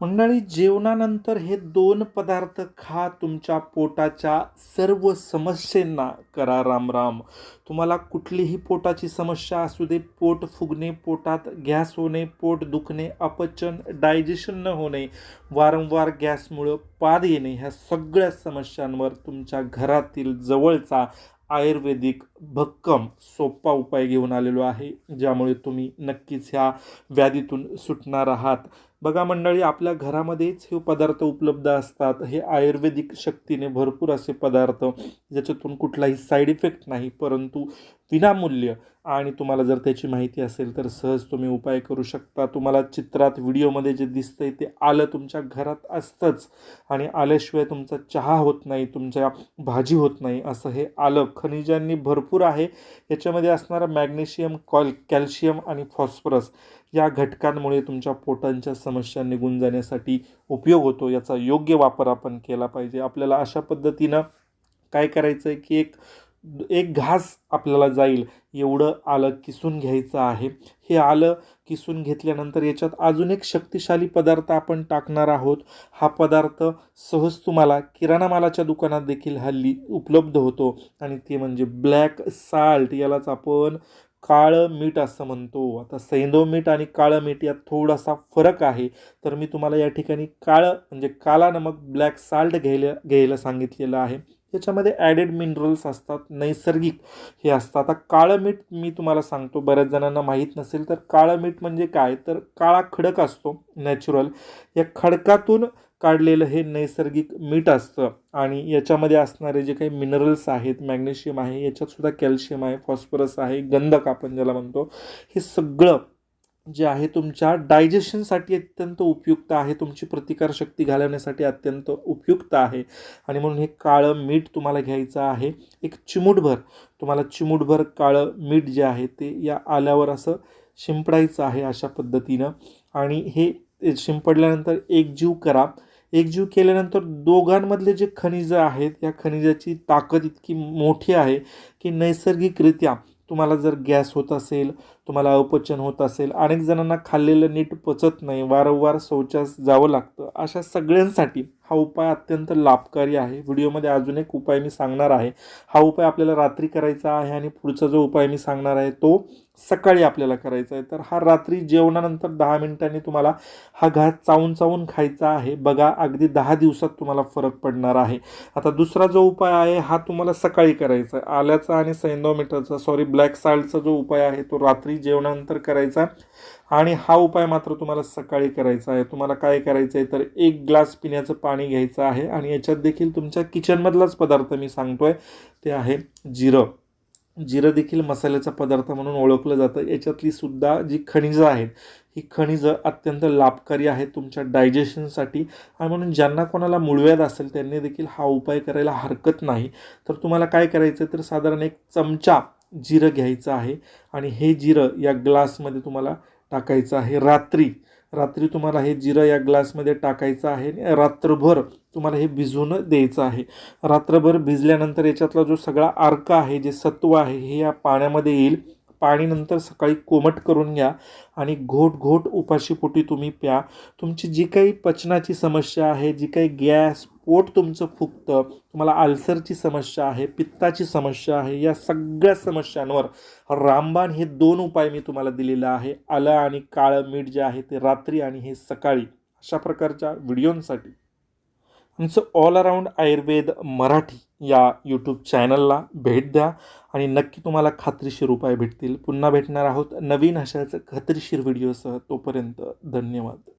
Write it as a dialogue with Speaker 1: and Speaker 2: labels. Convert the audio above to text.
Speaker 1: मंडळी जेवणानंतर हे दोन पदार्थ खा तुमच्या पोटाच्या सर्व समस्येंना. करा रामराम. तुम्हाला कुठलीही पोटाची समस्या असू दे पोट फुगणे पोटात गॅस होणे पोट दुखणे अपचन डायजेशन न होणे वारंवार गॅसमुळं पाद येणे ह्या सगळ्या समस्यांवर तुमच्या घरातील जवळचा आयुर्वेदिक भक्कम सोपा उपाय घेऊन आलेलो आहे ज्यामुळे तुम्ही नक्कीच ह्या व्याधीतून सुटणार आहात. बघा मंडळी आपल्या घरामध्येच हे पदार्थ उपलब्ध असतात. हे आयुर्वेदिक शक्तीने भरपूर असे पदार्थ ज्याच्यातून कुठलाही साईड इफेक्ट नाही परंतु विनामूल्य. आणि तुम्हाला जर त्याची माहिती असेल तर सहज तुम्ही उपाय करू शकता. तुम्हाला चित्रात व्हिडिओमध्ये जे दिसतंय ते आलं तुमच्या घरात असतंच. आणि आल्याशिवाय तुमचा चहा होत नाही तुमच्या भाजी होत नाही असं हे आलं. खनिजांनी भरपूर आहे. याच्यामध्ये असणारं मॅग्नेशियम कॉल कॅल्शियम आणि फॉस्फरस या घटकांमुळे तुमच्या पोटांच्या समस्या निघून जाण्यासाठी उपयोग होतो. याचा योग्य वापर आपण केला पाहिजे. आपल्याला अशा पद्धतीनं काय करायचं आहे की एक एक घास आपल्याला जाईल. एवढं आलं किसून घ्यायचं आहे. हे आलं किसून घेतल्यानंतर याच्यात अजून एक शक्तिशाली पदार्थ आपण टाकणार आहोत. हा पदार्थ सहज तुम्हाला किराणा मालाच्या दुकानात देखील हल्ली उपलब्ध होतो. आणि ते म्हणजे ब्लॅक साल्ट. यालाच आपण काळं मीठ असं म्हणतो. आता सैंदव मीठ आणि काळं मीठ यात थोडासा फरक आहे. तर मी तुम्हाला या ठिकाणी काळं म्हणजे काला नमक ब्लॅक साल्ट घ्यायला घ्यायला सांगितलेलं आहे. त्याच्यामध्ये ॲडेड मिनरल्स असतात नैसर्गिक हे असतं आता काळं मीठ मी तुम्हाला सांगतो बऱ्याच जणांना माहीत नसेल तर काळं मीठ म्हणजे काय? तर काळा खडक असतो नॅचरल या खडकातून काढलेलं हे नैसर्गिक मीठ असतं आणि याच्यामध्ये असणारे जे काही मिनरल्स आहेत मॅग्नेशियम आहे याच्यातसुद्धा कॅल्शियम आहे फॉस्फरस आहे गंधक आपण ज्याला म्हणतो हे सगळं जे आहे तुमच्या डायजेशनसाठी अत्यंत उपयुक्त आहे. तुमची प्रतिकारशक्ती घालवण्यासाठी अत्यंत उपयुक्त आहे. आणि म्हणून हे काळं मीठ तुम्हाला घ्यायचं आहे. एक चिमूटभर तुम्हाला चिमूटभर काळं मीठ जे आहे ते या आल्यावर असं शिंपडायचं आहे अशा पद्धतीनं. आणि हे शिंपडल्यानंतर एकजीव करा. एकजीव केल्यानंतर दोघांमधले जे खनिजं आहेत या खनिजाची ताकद इतकी मोठी आहे की नैसर्गिकरित्या तुम्हाला जर गॅस होत असेल तुम्हाला अपचन होत असेल अनेक जणांना खाल्लेलं नीट पचत नाही वारंवार शौचास जावं लागतं. अशा सगळ्यांसाठी हा उपाय अत्यंत लाभकारी आहे. व्हिडिओमध्ये अजून एक उपाय मी सांगणार आहे. हा उपाय आपल्याला रात्री करायचा आहे आणि पुढचा जो उपाय मी सांगणार आहे तो सकाळी आपल्याला करायचा आहे तर हा रात्री जेवणानंतर दहा मिनिटांनी तुम्हाला हा घास चावून चावून खायचा आहे. बघा अगदी दहा दिवसात तुम्हाला फरक पडणार आहे. आता दुसरा जो उपाय आहे हा तुम्हाला सकाळी करायचा आहे. आल्याचा आणि सैंदोमीटरचा सॉरी ब्लॅक साल्टचा जो उपाय आहे तो रात्री जेवणानंतर करायचा. आणि हा उपाय मात्र तुम्हाला सकाळी करायचा आहे. तुम्हाला काय करायचं आहे तर एक ग्लास पिण्याचं पाणी घ्यायचं आहे. आणि याच्यात देखील तुमच्या किचनमधलाच पदार्थ मी सांगतोय. ते आहे जिरं. जिरं देखील मसाल्याचा पदार्थ म्हणून ओळखलं जातं. याच्यातली सुद्धा जी खनिजं आहेत ही खनिजं अत्यंत लाभकारी आहेत तुमच्या डायजेशनसाठी आणि म्हणून ज्यांना कोणाला मुळव्याध असेल त्यांनी देखील हा उपाय करायला हरकत नाही. तर तुम्हाला काय करायचं तर साधारण एक चमचा जिरं घ्यायचं आहे आणि हे जिरं या ग्लासमध्ये तुम्हाला टाकायचं आहे. रात्री रात्री तुम्हाला हे जिरं या ग्लासमध्ये टाकायचं आहे आणि रात्रभर तुम्हाला हे भिजवून द्यायचं आहे. रात्रभर भिजल्यानंतर याच्यातला जो सगळा अर्क आहे जे सत्व आहे हे या पाण्यामध्ये येईल. पाणी नंतर सकाळी कोमट करून घ्या आणि घोट घोट उपाशीपोटी तुम्ही प्या. तुमची जी काही पचनाची समस्या आहे जी काही गॅस पोट तुमचं फुगतं तुम्हाला अल्सरची समस्या आहे पित्ताची समस्या आहे या सगळ्या समस्यांवर रामबाण हे दोन उपाय मी तुम्हाला दिलेलं आहे. आलं आणि काळं मीठ जे आहे ते रात्री आणि हे सकाळी अशा प्रकारच्या व्हिडिओंसाठी. आमचं ऑल अराऊंड आयुर्वेद मराठी या यूट्यूब चॅनलला भेट द्या. आणि नक्की तुम्हाला खात्रीशीर उपाय भेटतील. पुन्हा भेटणार आहोत नवीन अशाच खात्रीशीर व्हिडिओसह तोपर्यंत धन्यवाद.